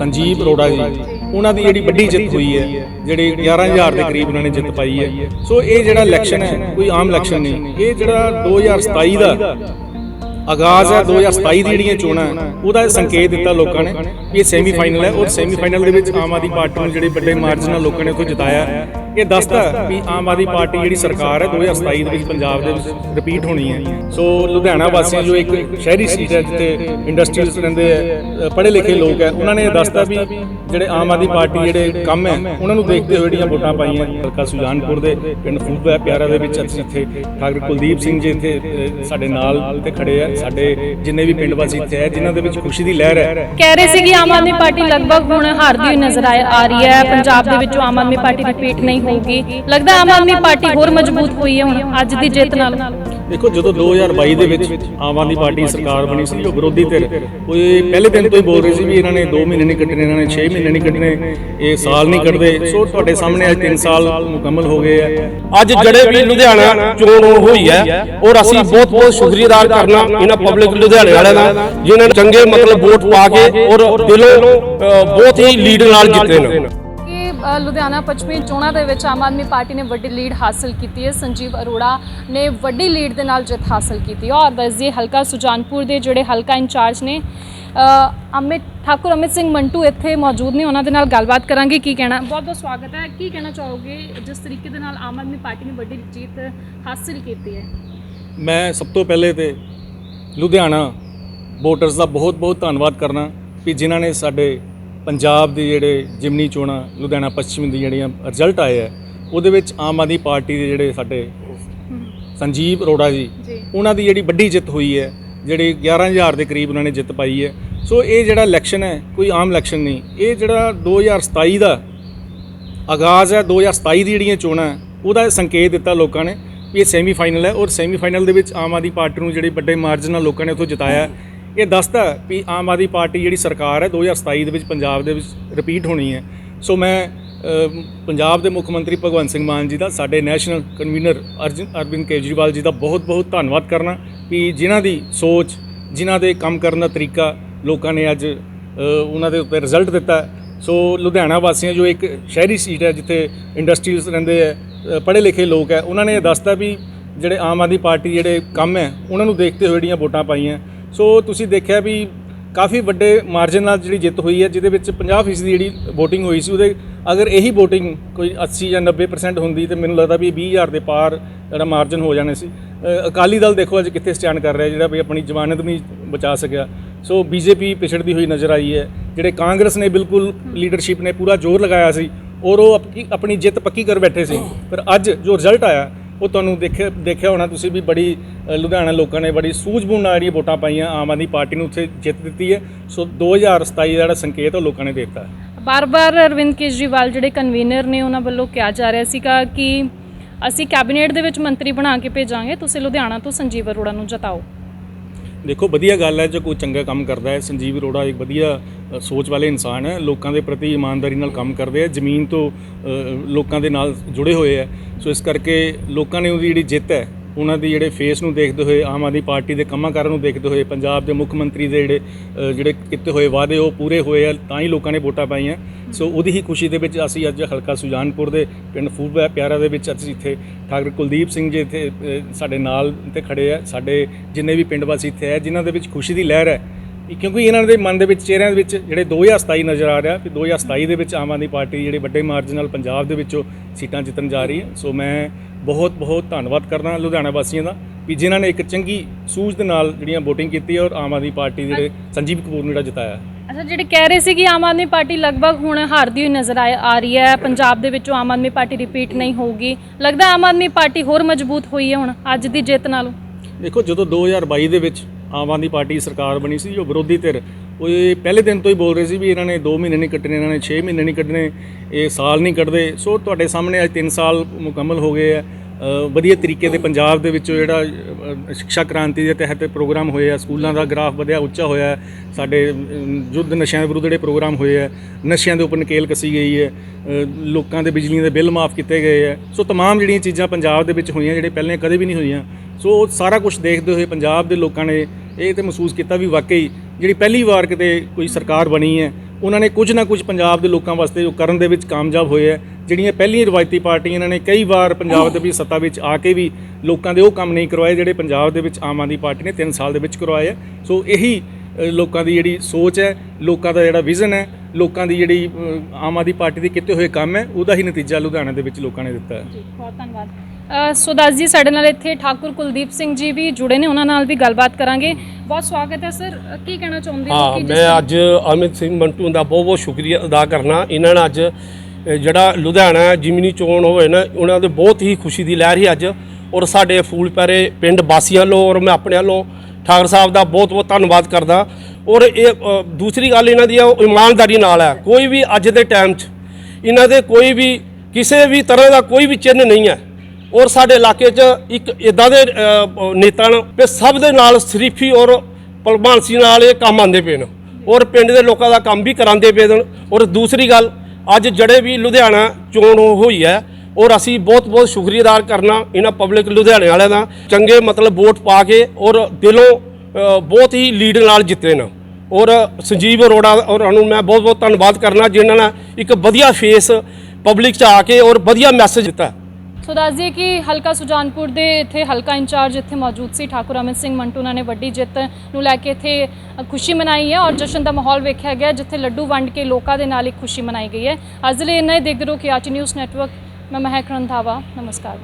ਸੰਜੀਵ ਅਰੋੜਾ ਜੀ, ਉਹਨਾਂ ਦੀ ਜਿਹੜੀ ਵੱਡੀ ਜਿੱਤ ਹੋਈ ਹੈ, ਜਿਹੜੇ 11000 ਦੇ ਕਰੀਬ ਉਹਨਾਂ ਨੇ ਜਿੱਤ ਪਾਈ ਹੈ। ਸੋ ਇਹ ਜਿਹੜਾ ਇਲੈਕਸ਼ਨ ਹੈ, ਕੋਈ ਆਮ ਇਲੈਕਸ਼ਨ ਨਹੀਂ। ਇਹ ਜਿਹੜਾ 2027 ਦਾ ਆਗਾਜ਼ ਹੈ 2027 ਦੀ ਜਿਹੜੀਆਂ ਚੋਣਾਂ ਉਹਦਾ ਸੰਕੇਤ ਦਿੱਤਾ ਲੋਕਾਂ ਨੇ ਵੀ ਇਹ ਸੈਮੀਫਾਈਨਲ ਹੈ। ਔਰ ਸੈਮੀਫਾਈਨਲ ਦੇ ਵਿੱਚ ਆਮ ਆਦਮੀ ਪਾਰਟੀ ਨੂੰ ਜਿਹੜੇ ਵੱਡੇ ਮਾਰਜਨ ਨਾਲ ਲੋਕਾਂ ਨੇ ਉੱਥੋਂ ਜਿਤਾਇਆ। ਇਹ ਦੱਸਦਾ ਵੀ ਆਮ ਆਦਮੀ ਪਾਰਟੀ ਜਿਹੜੀ ਸਰਕਾਰ ਹੈ 2027 ਦੇ ਵਿੱਚ ਪੰਜਾਬ ਦੇ ਵਿੱਚ ਰਿਪੀਟ ਹੋਣੀ ਹੈ। ਸੋ ਲੁਧਿਆਣਾ ਵਾਸੀ ਜੋ ਇੱਕ ਸ਼ਹਿਰੀ ਸੀਟ ਹੈ ਜਿੱਥੇ ਇੰਡਸਟਰੀਜ਼ ਰਹਿੰਦੇ ਹੈ ਪੜ੍ਹੇ ਲਿਖੇ ਲੋਕ ਹੈ ਉਹਨਾਂ ਨੇ ਇਹ ਦੱਸਦਾ ਵੀ ਜਿਹੜੇ ਆਮ ਆਦਮੀ ਪਾਰਟੀ ਜਿਹੜੇ ਕੰਮ ਹੈ ਉਹਨਾਂ ਨੂੰ ਦੇਖਦੇ ਹੋਏ ਜਿਹੜੀਆਂ ਵੋਟਾਂ ਪਾਈਆਂ ਹਲਕਾ ਸੁਜਾਨਪੁਰ ਦੇ ਪਿੰਡ ਫੂਲਪੁਰ ਪਿਆਰਾ ਦੇ ਵਿੱਚ ਅਸੀਂ ਇੱਥੇ ਠਾਕਰ ਕੁਲਦੀਪ ਸਿੰਘ ਜੀ ਇੱਥੇ ਸਾਡੇ ਨਾਲ ਤੇ ਖੜੇ ਆ। ਸਾਡੇ ਜਿੰਨੇ ਵੀ ਪਿੰਡ ਵਾਸੀ ਇੱਥੇ ਹੈ ਜਿਨ੍ਹਾਂ ਦੇ ਵਿੱਚ ਖੁਸ਼ੀ ਦੀ ਲਹਿਰ ਹੈ। ਕਹਿ ਰਹੇ ਸੀ ਕਿ ਆਮ ਆਦਮੀ ਪਾਰਟੀ ਲਗਭਗ ਹੁਣ ਹਾਰਦੀ ਹੋਈ ਨਜ਼ਰ ਆ ਰਹੀ ਹੈ। ਪੰਜਾਬ ਦੇ ਵਿੱਚੋਂ ਆਮ ਆਦਮੀ ਪਾਰਟੀ ਰਿਪੀਟ ਨਹੀਂ ਹੋਊਗੀ। ਲੱਗਦਾ ਆਮ ਆਦਮੀ ਪਾਰਟੀ ਹੋਰ ਮਜ਼ਬੂਤ ਹੋਈ ਹੈ ਹੁਣ, ਅੱਜ ਦੀ ਜਿੱਤ ਨਾਲ। ਦੇਖੋ, ਜਦੋਂ 2022 ਦੇ ਵਿੱਚ ਆਮ ਆਦਮੀ ਪਾਰਟੀ ਸਰਕਾਰ ਬਣੀ ਸੀ ਉਹ ਵਿਰੋਧੀ ਧਿਰ, ਉਹ ਪਹਿਲੇ ਦਿਨ ਤੋਂ ਹੀ ਬੋਲ ਰਹੇ ਸੀ ਵੀ ਇਹਨਾਂ ਨੇ 2 ਮਹੀਨੇ ਨਹੀਂ ਕੱਟਣੇ, ਇਹਨਾਂ ਨੇ 6 ਮਹੀਨੇ ਨਹੀਂ ਕੱਟਣੇ, ਇਹ ਸਾਲ ਨਹੀਂ ਕੱਟਦੇ। ਸੋ ਤੁਹਾਡੇ ਸਾਹਮਣੇ ਅੱਜ 3 ਸਾਲ ਮੁਕੰਮਲ ਹੋ ਗਏ ਆ। ਅੱਜ ਜਿਹੜੇ ਵੀ ਲੁਧਿਆਣਾ ਚੋਣ ਹੋਈ ਹੈ, ਔਰ ਅਸੀਂ ਬਹੁਤ ਬਹੁਤ ਸ਼ੁਕਰੀਆ ਕਰਨਾ ਇਹਨਾਂ ਪਬਲਿਕ ਲੁਧਿਆਣੇ ਵਾਲਿਆਂ ਦਾ, ਜਿਨ੍ਹਾਂ ਨੇ ਚੰਗੇ ਮਤਲਬ ਵੋਟ ਪਾ ਕੇ ਔਰ ਦਿਲੋਂ ਬਹੁਤ ਹੀ ਲੀਡ ਨਾਲ ਜਿੱਤੇ ਨੇ। ਲੁਧਿਆਣਾ ਪੱਛਮੀ ਚੋਣਾਂ ਦੇ ਵਿੱਚ ਆਮ ਆਦਮੀ ਪਾਰਟੀ ਨੇ ਵੱਡੀ ਲੀਡ ਹਾਸਲ ਕੀਤੀ ਹੈ। ਸੰਜੀਵ ਅਰੋੜਾ ਨੇ ਵੱਡੀ ਲੀਡ ਦੇ ਨਾਲ ਜਿੱਤ ਹਾਸਲ ਕੀਤੀ ਹੈ। ਔਰ ਦੱਸਦੀ ਹਲਕਾ ਸੁਜਾਨਪੁਰ ਦੇ ਜਿਹੜੇ ਹਲਕਾ ਇੰਚਾਰਜ ਨੇ ਅਮਿਤ, ਠਾਕੁਰ ਅਮਿਤ ਸਿੰਘ ਮੰਟੂ ਇੱਥੇ ਮੌਜੂਦ ਨੇ। ਉਹਨਾਂ ਦੇ ਨਾਲ ਗੱਲਬਾਤ ਕਰਾਂਗੇ। ਕੀ ਕਹਿਣਾ? ਬਹੁਤ ਬਹੁਤ ਸਵਾਗਤ ਹੈ। ਕੀ ਕਹਿਣਾ ਚਾਹੋਗੇ? ਜਿਸ ਤਰੀਕੇ ਦੇ ਨਾਲ ਆਮ ਆਦਮੀ ਪਾਰਟੀ ਨੇ ਵੱਡੀ ਜਿੱਤ ਹਾਸਲ ਕੀਤੀ ਹੈ। ਮੈਂ ਸਭ ਤੋਂ ਪਹਿਲੇ ਤੇ ਲੁਧਿਆਣਾ ਵੋਟਰਸ ਦਾ ਬਹੁਤ ਬਹੁਤ ਧੰਨਵਾਦ ਕਰਨਾ ਵੀ ਜਿਨ੍ਹਾਂ ਨੇ ਸਾਡੇ ਪੰਜਾਬ ਦੇ ਜਿਹੜੇ ਜਿਮਨੀ ਚੋਣਾਂ ਲੁਧਿਆਣਾ ਪੱਛਮੀ ਦੀ ਜਿਹੜੀਆਂ ਰਿਜ਼ਲਟ ਆਏ ਹੈ ਉਹਦੇ ਵਿੱਚ ਆਮ ਆਦਮੀ ਪਾਰਟੀ ਦੇ ਜਿਹੜੇ ਸਾਡੇ ਸੰਜੀਵ ਅਰੋੜਾ ਜੀ ਉਹਨਾਂ ਦੀ ਜਿਹੜੀ ਵੱਡੀ ਜਿੱਤ ਹੋਈ ਹੈ ਜਿਹੜੇ 11000 ਦੇ ਕਰੀਬ ਉਹਨਾਂ ਨੇ ਜਿੱਤ ਪਾਈ ਹੈ ਸੋ ਇਹ ਜਿਹੜਾ ਇਲੈਕਸ਼ਨ ਹੈ ਕੋਈ ਆਮ ਇਲੈਕਸ਼ਨ ਨਹੀਂ ਇਹ ਜਿਹੜਾ 2027 ਦਾ ਆਗਾਜ਼ ਹੈ 2027 ਦੀ ਜਿਹੜੀਆਂ ਚੋਣਾਂ ਉਹਦਾ ਸੰਕੇਤ ਦਿੱਤਾ ਲੋਕਾਂ ਨੇ ਵੀ ਇਹ ਸੈਮੀਫਾਈਨਲ ਹੈ ਔਰ ਸੈਮੀਫਾਈਨਲ ਦੇ ਵਿੱਚ ਆਮ ਆਦਮੀ ਪਾਰਟੀ ਨੂੰ ਜਿਹੜੇ ਵੱਡੇ ਮਾਰਜਨ ਨਾਲ ਲੋਕਾਂ ਨੇ ਉੱਥੋਂ ਜਿਤਾਇਆ। ਇਹ ਦੱਸਦਾ ਵੀ ਆਮ ਆਦਮੀ ਪਾਰਟੀ ਜਿਹੜੀ ਸਰਕਾਰ ਹੈ 2027 ਦੇ ਵਿੱਚ ਪੰਜਾਬ ਦੇ ਵਿੱਚ ਰਿਪੀਟ ਹੋਣੀ ਹੈ। ਸੋ ਮੈਂ ਪੰਜਾਬ ਦੇ ਮੁੱਖ ਮੰਤਰੀ ਭਗਵੰਤ ਸਿੰਘ ਮਾਨ ਜੀ ਦਾ, ਸਾਡੇ ਨੈਸ਼ਨਲ ਕਨਵੀਨਰ ਅਰਜਨ ਅਰਵਿੰਦ ਕੇਜਰੀਵਾਲ ਜੀ ਦਾ ਬਹੁਤ ਬਹੁਤ ਧੰਨਵਾਦ ਕਰਨਾ ਵੀ ਜਿਨ੍ਹਾਂ ਦੀ ਸੋਚ, ਜਿਨ੍ਹਾਂ ਦੇ ਕੰਮ ਕਰਨ ਦਾ ਤਰੀਕਾ ਲੋਕਾਂ ਨੇ ਅੱਜ ਉਹਨਾਂ ਦੇ ਉੱਤੇ ਰਿਜ਼ਲਟ ਦਿੱਤਾ। ਸੋ ਲੁਧਿਆਣਾ ਵਾਸੀਆਂ ਜੋ ਇੱਕ ਸ਼ਹਿਰੀ ਸੀਟ ਹੈ ਜਿੱਥੇ ਇੰਡਸਟਰੀਜ਼ ਰਹਿੰਦੇ ਹੈ ਪੜ੍ਹੇ ਲਿਖੇ ਲੋਕ ਹੈ, ਉਹਨਾਂ ਨੇ ਇਹ ਦੱਸਤਾ ਵੀ ਜਿਹੜੇ ਆਮ ਆਦਮੀ ਪਾਰਟੀ ਜਿਹੜੇ ਕੰਮ ਹੈ, ਉਹਨਾਂ ਨੂੰ ਦੇਖਦੇ ਹੋਏ ਜਿਹੜੀਆਂ ਵੋਟਾਂ ਪਾਈਆਂ ਸੋ ਤੁਸੀਂ ਦੇਖਿਆ ਵੀ ਕਾਫੀ ਵੱਡੇ ਮਾਰਜਨ ਨਾਲ ਜਿਹੜੀ ਜਿੱਤ ਹੋਈ ਹੈ, ਜਿਹਦੇ ਵਿੱਚ 50% ਜਿਹੜੀ VOTING ਹੋਈ ਸੀ, ਉਹਦੇ ਅਗਰ ਇਹੀ VOTING ਕੋਈ 80 ਜਾਂ 90% ਹੁੰਦੀ, ਤੇ ਮੈਨੂੰ ਲੱਗਦਾ ਵੀ 20000 ਦੇ ਪਾਰ ਜਿਹੜਾ ਮਾਰਜਨ ਹੋ ਜਾਣੇ ਸੀ। ਅਕਾਲੀ ਦਲ ਦੇਖੋ ਅੱਜ ਕਿੱਥੇ ਸਟੈਂਡ ਕਰ ਰਿਹਾ, ਜਿਹੜਾ ਵੀ ਆਪਣੀ ਜ਼ਮਾਨਤ ਨਹੀਂ ਬਚਾ ਸਕਿਆ। ਸੋ ਬੀਜੇਪੀ ਪਿਛੜਦੀ ਹੋਈ ਨਜ਼ਰ ਆਈ ਹੈ, ਜਿਹੜੇ ਕਾਂਗਰਸ ਨੇ ਬਿਲਕੁਲ ਲੀਡਰਸ਼ਿਪ ਨੇ ਪੂਰਾ ਜ਼ੋਰ ਲਗਾਇਆ ਸੀ, ਔਰ ਉਹ ਆਪਣੀ ਜਿੱਤ ਪੱਕੀ ਕਰ ਬੈਠੇ ਸੀ। ਪਰ ਅੱਜ ਜੋ ਰਿਜ਼ਲਟ ਆਇਆ ਉਹ ਤੁਹਾਨੂੰ ਦੇਖਿਆ ਦੇਖਿਆ ਹੋਣਾ, ਤੁਸੀਂ ਵੀ ਬੜੀ ਲੁਧਿਆਣਾ ਲੋਕਾਂ ਨੇ ਬੜੀ ਸੂਝਬੂਝ ਨਾਲ ਜਿਹੜੀਆਂ ਵੋਟਾਂ ਪਾਈਆਂ, ਆਮ ਆਦਮੀ ਪਾਰਟੀ ਨੂੰ ਉੱਥੇ ਜਿੱਤ ਦਿੱਤੀ ਹੈ। ਸੋ 2027 ਦਾ ਜਿਹੜਾ ਸੰਕੇਤ ਉਹ ਲੋਕਾਂ ਨੇ ਦੇ ਦਿੱਤਾ। ਹੈ ਬਾਰ-ਬਾਰ ਅਰਵਿੰਦ ਕੇਜਰੀਵਾਲ ਜਿਹੜੇ ਕਨਵੀਨਰ ਨੇ, ਉਹਨਾਂ ਵੱਲੋਂ ਕਿਹਾ ਜਾ ਰਿਹਾ ਸੀਗਾ ਕਿ ਅਸੀਂ ਕੈਬਨਿਟ ਦੇ ਵਿੱਚ ਮੰਤਰੀ ਬਣਾ ਕੇ ਭੇਜਾਂਗੇ, ਤੁਸੀਂ ਲੁਧਿਆਣਾ ਤੋਂ ਸੰਜੀਵ ਅਰੋੜਾ ਨੂੰ ਜਤਾਓ। ਦੇਖੋ, ਵਧੀਆ ਗੱਲ ਹੈ, ਜੋ ਕੋਈ ਚੰਗਾ ਕੰਮ ਕਰਦਾ ਹੈ, ਸੰਜੀਵ ਅਰੋੜਾ ਇੱਕ ਵਧੀਆ ਸੋਚ ਵਾਲੇ ਇਨਸਾਨ ਹੈ, ਲੋਕਾਂ ਦੇ ਪ੍ਰਤੀ ਇਮਾਨਦਾਰੀ ਨਾਲ ਕੰਮ ਕਰਦੇ ਆ ਜ਼ਮੀਨ ਤੋਂ ਲੋਕਾਂ ਦੇ ਨਾਲ ਜੁੜੇ ਹੋਏ ਹੈ। ਸੋ ਇਸ ਕਰਕੇ ਲੋਕਾਂ ਨੇ ਉਹਦੀ ਜਿਹੜੀ ਜਿੱਤ ਹੈ ਉਹਨਾਂ ਦੀ ਜਿਹੜੇ ਫੇਸ ਨੂੰ ਦੇਖਦੇ ਹੋਏ ਆਮ ਆਦਮੀ ਪਾਰਟੀ ਦੇ ਕੰਮਾਂ ਕਾਰਾਂ ਨੂੰ ਦੇਖਦੇ ਹੋਏ, ਪੰਜਾਬ ਦੇ ਮੁੱਖ ਮੰਤਰੀ ਦੇ ਜਿਹੜੇ ਜਿਹੜੇ ਕੀਤੇ ਹੋਏ ਵਾਅਦੇ ਉਹ ਪੂਰੇ ਹੋਏ ਆ, ਤਾਂ ਹੀ ਲੋਕਾਂ ਨੇ ਵੋਟਾਂ ਪਾਈਆਂ। ਸੋ ਉਹਦੀ ਹੀ ਖੁਸ਼ੀ ਦੇ ਵਿੱਚ ਅਸੀਂ ਅੱਜ ਹਲਕਾ ਸੁਜਾਨਪੁਰ ਦੇ ਪਿੰਡ ਫੂਲਪੁਰ ਪਿਆਰਾ ਦੇ ਵਿੱਚ ਅਸੀਂ ਇੱਥੇ ਠਾਕਰ ਕੁਲਦੀਪ ਸਿੰਘ ਜੀ ਇੱਥੇ ਸਾਡੇ ਨਾਲ ਤੇ ਖੜੇ ਆ। ਸਾਡੇ ਜਿੰਨੇ ਵੀ ਪਿੰਡ ਵਾਸੀ ਇੱਥੇ ਹੈ ਜਿਨ੍ਹਾਂ ਦੇ ਵਿੱਚ ਖੁਸ਼ੀ ਦੀ ਲਹਿਰ ਹੈ। ਕਿਉਂਕਿ ਇਹਨਾਂ ਦੇ ਮਨ ਦੇ ਵਿੱਚ, ਚਿਹਰਿਆਂ ਦੇ ਵਿੱਚ ਜਿਹੜੇ 2027 ਨਜ਼ਰ ਆ ਰਿਹਾ ਕਿ 2027 ਦੇ ਵਿੱਚ ਆਮ ਆਦਮੀ ਪਾਰਟੀ ਜਿਹੜੇ ਵੱਡੇ ਮਾਰਜਨ ਨਾਲ ਪੰਜਾਬ ਦੇ ਵਿੱਚੋਂ ਸੀਟਾਂ ਜਿੱਤਣ ਜਾ ਰਹੀ ਹੈ। ਸੋ ਮੈਂ ਬਹੁਤ ਬਹੁਤ ਧੰਨਵਾਦ ਕਰਦਾ ਲੁਧਿਆਣਾ ਵਾਸੀਆਂ ਦਾ ਵੀ ਜਿਨ੍ਹਾਂ ਨੇ ਇੱਕ ਚੰਗੀ ਸੂਝ ਦੇ ਨਾਲ ਜਿਹੜੀਆਂ VOTING ਕੀਤੀ ਔਰ ਆਮ ਆਦਮੀ ਪਾਰਟੀ ਦੇ ਜਿਹੜੇ ਸੰਜੀਵ ਕਪੂਰ ਨੂੰ ਜਿਹੜਾ ਜਿਤਾਇਆ। ਅੱਛਾ ਜਿਹੜੇ ਕਹਿ ਰਹੇ ਸੀ ਕਿ ਆਮ ਆਦਮੀ ਪਾਰਟੀ ਲਗਭਗ ਹੁਣ ਹਾਰਦੀ ਹੋਈ ਨਜ਼ਰ ਆ ਆ ਰਹੀ ਹੈ ਪੰਜਾਬ ਦੇ ਵਿੱਚੋਂ ਆਮ ਆਦਮੀ ਪਾਰਟੀ ਰਿਪੀਟ ਨਹੀਂ ਹੋਊਗੀ। ਲੱਗਦਾ ਆਮ ਆਦਮੀ ਪਾਰਟੀ ਹੋਰ ਮਜ਼ਬੂਤ ਹੋਈ ਹੈ ਹੁਣ ਅੱਜ ਦੀ ਜਿੱਤ ਨਾਲੋਂ? ਦੇਖੋ ਜਦੋਂ 2022 ਦੇ ਵਿੱਚ ਆਮ ਆਦਮੀ ਪਾਰਟੀ ਸਰਕਾਰ ਬਣੀ ਸੀ ਜੋ ਵਿਰੋਧੀ ਧਿਰ ਉਹ ਇਹ ਪਹਿਲੇ ਦਿਨ ਤੋਂ ਹੀ ਬੋਲ ਰਹੇ ਸੀ ਵੀ ਇਹਨਾਂ ਨੇ 2 ਮਹੀਨੇ ਨਹੀਂ ਕੱਟਣੇ ਇਹਨਾਂ ਨੇ 6 ਮਹੀਨੇ ਨਹੀਂ ਕੱਢਣੇ ਇਹ ਸਾਲ ਨਹੀਂ ਕੱਢਦੇ ਸੋ ਤੁਹਾਡੇ ਸਾਹਮਣੇ ਅੱਜ 3 ਸਾਲ ਮੁਕੰਮਲ ਹੋ ਗਏ ਆ ਅ, ਵਧੀਆ ਤਰੀਕੇ ਦੇ ਪੰਜਾਬ ਦੇ ਵਿੱਚੋਂ ਜਿਹੜਾ ਅ, ਸਿੱਖਿਆ ਕ੍ਰਾਂਤੀ ਦੇ ਤਹਿਤ ਪ੍ਰੋਗਰਾਮ ਹੋਏ ਆ ਸਕੂਲਾਂ ਦਾ ਗ੍ਰਾਫ ਵਧਿਆ ਉੱਚਾ ਹੋਇਆ ਹੈ। ਸਾਡੇ ਅਮ, ਯੁੱਧ ਨਸ਼ਿਆਂ ਦੇ ਵਿਰੁੱਧ ਜਿਹੜੇ ਪ੍ਰੋਗਰਾਮ ਹੋਏ ਆ ਨਸ਼ਿਆਂ ਦੇ ਉੱਪਰ ਨਕੇਲ ਕਸੀ ਗਈ ਹੈ ਅ, ਲੋਕਾਂ ਦੇ ਬਿਜਲੀ ਦੇ ਬਿੱਲ ਮਾਫ ਕੀਤੇ ਗਏ ਆ ਸੋ तमाम ਜਿਹੜੀਆਂ ਚੀਜ਼ਾਂ ਪੰਜਾਬ ਦੇ ਵਿੱਚ ਹੋਈਆਂ ਜਿਹੜੇ ਪਹਿਲਾਂ ਕਦੇ ਵੀ ਨਹੀਂ ਹੋਈਆਂ ਸੋ ਉਹ ਸਾਰਾ ਕੁਝ ਦੇਖਦੇ ਹੋਏ ਪੰਜਾਬ ਦੇ ਲੋਕਾਂ ਨੇ ਇਹ ਤੇ ਮਹਿਸੂਸ ਕੀਤਾ ਵੀ ਵਾਕਈ ਜਿਹੜੀ ਪਹਿਲੀ ਵਾਰ ਕਿਤੇ ਕੋਈ ਸਰਕਾਰ ਬਣੀ ਹੈ, ਉਹਨਾਂ ਨੇ ਕੁਝ ਨਾ ਕੁਝ ਪੰਜਾਬ ਦੇ ਲੋਕਾਂ ਵਾਸਤੇ ਜੋ ਕਰਨ ਦੇ ਵਿੱਚ ਕਾਮਯਾਬ ਹੋਏ ਹੈ। ਜਿਹੜੀਆਂ ਪਹਿਲੀਆਂ ਰਵਾਇਤੀ ਪਾਰਟੀਆਂ ਇਹਨਾਂ ਨੇ ਕਈ ਵਾਰ ਪੰਜਾਬ ਦੇ ਵੀ ਸੱਤਾ ਵਿੱਚ ਆ ਕੇ ਵੀ ਲੋਕਾਂ ਦੇ ਉਹ ਕੰਮ ਨਹੀਂ ਕਰਵਾਏ ਜਿਹੜੇ ਪੰਜਾਬ ਦੇ ਵਿੱਚ ਆਮ ਆਦਮੀ ਪਾਰਟੀ ਨੇ 3 ਸਾਲ ਦੇ ਵਿੱਚ ਕਰਵਾਏ ਹੈ। ਸੋ ਇਹੀ ਲੋਕਾਂ ਦੀ ਜਿਹੜੀ ਸੋਚ ਹੈ, ਲੋਕਾਂ ਦਾ ਜਿਹੜਾ ਵਿਜ਼ਨ ਹੈ, ਲੋਕਾਂ ਦੀ ਜਿਹੜੀ ਆਮ ਆਦਮੀ ਪਾਰਟੀ ਦੇ ਕੀਤੇ ਹੋਏ ਕੰਮ ਹੈ, ਉਹਦਾ ਹੀ ਨਤੀਜਾ ਲੁਧਿਆਣਾ ਦੇ ਵਿੱਚ ਲੋਕਾਂ ਨੇ ਦਿੱਤਾ ਹੈ। ਜੀ, ਬਹੁਤ ਧੰਨਵਾਦ। ਸੋ ਦਾਸ ਜੀ ਸਾਡੇ ਨਾਲ ਇੱਥੇ ਠਾਕੁਰ ਕੁਲਦੀਪ ਸਿੰਘ ਜੀ ਵੀ ਜੁੜੇ ਨੇ ਉਹਨਾਂ ਨਾਲ ਵੀ ਗੱਲਬਾਤ ਕਰਾਂਗੇ। ਬਹੁਤ ਸਵਾਗਤ ਹੈ ਸਰ। ਕੀ ਕਹਿਣਾ ਚਾਹੁੰਦੇ ਹੋ ਕਿ ਮੈਂ ਅੱਜ ਅਮਿਤ ਸਿੰਘ ਮੰਟੂ ਦਾ ਬਹੁਤ ਬਹੁਤ ਸ਼ੁਕਰੀਆ ਅਦਾ ਕਰਨਾ। ਇਹਨਾਂ ਨੇ ਅੱਜ ਜਿਹੜਾ ਲੁਧਿਆਣਾ ਜਿਮਨੀ ਚੋਣ ਹੋਏ ਨਾ ਉਹਨਾਂ ਦੇ ਬਹੁਤ ਹੀ ਖੁਸ਼ੀ ਦੀ ਲਹਿਰ ਹੀ ਅੱਜ। ਔਰ ਸਾਡੇ ਫੂਲ ਪੈਰੇ ਪਿੰਡ ਵਾਸੀਆਂ ਵੱਲੋਂ ਔਰ ਮੈਂ ਆਪਣੇ ਵੱਲੋਂ ਠਾਕਰ ਸਾਹਿਬ ਦਾ ਬਹੁਤ ਬਹੁਤ ਧੰਨਵਾਦ ਕਰਦਾ। ਔਰ ਇਹ ਦੂਸਰੀ ਗੱਲ ਇਹਨਾਂ ਦੀ ਆ, ਉਹ ਇਮਾਨਦਾਰੀ ਨਾਲ ਹੈ। ਕੋਈ ਵੀ ਅੱਜ ਦੇ ਟਾਈਮ 'ਚ ਇਹਨਾਂ ਦੇ ਕੋਈ ਵੀ ਕਿਸੇ ਵੀ ਤਰ੍ਹਾਂ ਦਾ ਕੋਈ ਵੀ ਚਿੰਨ੍ਹ ਨਹੀਂ ਹੈ। ਔਰ ਸਾਡੇ ਇਲਾਕੇ 'ਚ ਇੱਕ ਇਦਾਂ ਦੇ ਨੇਤਾ ਨੇ ਕਿ ਸਭ ਦੇ ਨਾਲ ਸ਼ਰੀਫੀ ਔਰ ਭਲਮਾਨਸੀ ਨਾਲ ਇਹ ਕੰਮ ਆਉਂਦੇ ਪਏ ਨੇ। ਔਰ ਪਿੰਡ ਦੇ ਲੋਕਾਂ ਦਾ ਕੰਮ ਵੀ ਕਰਾਉਂਦੇ ਪਏ ਨੇ। ਔਰ ਦੂਸਰੀ ਗੱਲ, ਅੱਜ ਜਿਹੜੇ ਵੀ ਲੁਧਿਆਣਾ ਚੋਣ ਹੋਈ ਹੈ, ਔਰ ਅਸੀਂ ਬਹੁਤ ਬਹੁਤ ਸ਼ੁਕਰੀਆ ਅਦਾ ਕਰਨਾ ਇਹਨਾਂ ਪਬਲਿਕ ਲੁਧਿਆਣੇ ਵਾਲਿਆਂ ਦਾ। ਚੰਗੇ ਮਤਲਬ ਵੋਟ ਪਾ ਕੇ ਔਰ ਦਿਲੋਂ ਬਹੁਤ ਹੀ ਲੀਡ ਨਾਲ ਜਿੱਤੇ ਨੇ। ਔਰ ਸੰਜੀਵ ਅਰੋੜਾ ਔਰ ਨੂੰ ਮੈਂ ਬਹੁਤ ਬਹੁਤ ਧੰਨਵਾਦ ਕਰਨਾ ਜਿਨ੍ਹਾਂ ਨੇ ਇੱਕ ਵਧੀਆ ਫੇਸ ਪਬਲਿਕ 'ਚ ਆ ਕੇ ਔਰ ਵਧੀਆ ਮੈਸੇਜ ਦਿੱਤਾ। ਸੋ ਦੱਸ ਦਈਏ ਕਿ ਹਲਕਾ ਸੁਜਾਨਪੁਰ ਦੇ ਇੱਥੇ ਹਲਕਾ ਇੰਚਾਰਜ ਇੱਥੇ ਮੌਜੂਦ ਸੀ, ਠਾਕੁਰ ਅਮਿਤ ਸਿੰਘ ਮੰਟੂ। ਉਹਨਾਂ ਨੇ ਵੱਡੀ ਜਿੱਤ ਨੂੰ ਲੈ ਕੇ ਇੱਥੇ ਖੁਸ਼ੀ ਮਨਾਈ ਹੈ ਔਰ ਜਸ਼ਨ ਦਾ ਮਾਹੌਲ ਵੇਖਿਆ ਗਿਆ, ਜਿੱਥੇ ਲੱਡੂ ਵੰਡ ਕੇ ਲੋਕਾਂ ਦੇ ਨਾਲ ਇੱਕ ਖੁਸ਼ੀ ਮਨਾਈ ਗਈ ਹੈ। ਅੱਜ ਲਈ ਇੰਨਾ ਹੀ। ਦੇਖਦੇ ਰਹੋ ਕਿ ਆਰਟੀ ਨਿਊਜ਼ ਨੈਟਵਰਕ। ਮੈਂ ਮਹਿਕ ਰੰਧਾਵਾ। ਨਮਸਕਾਰ।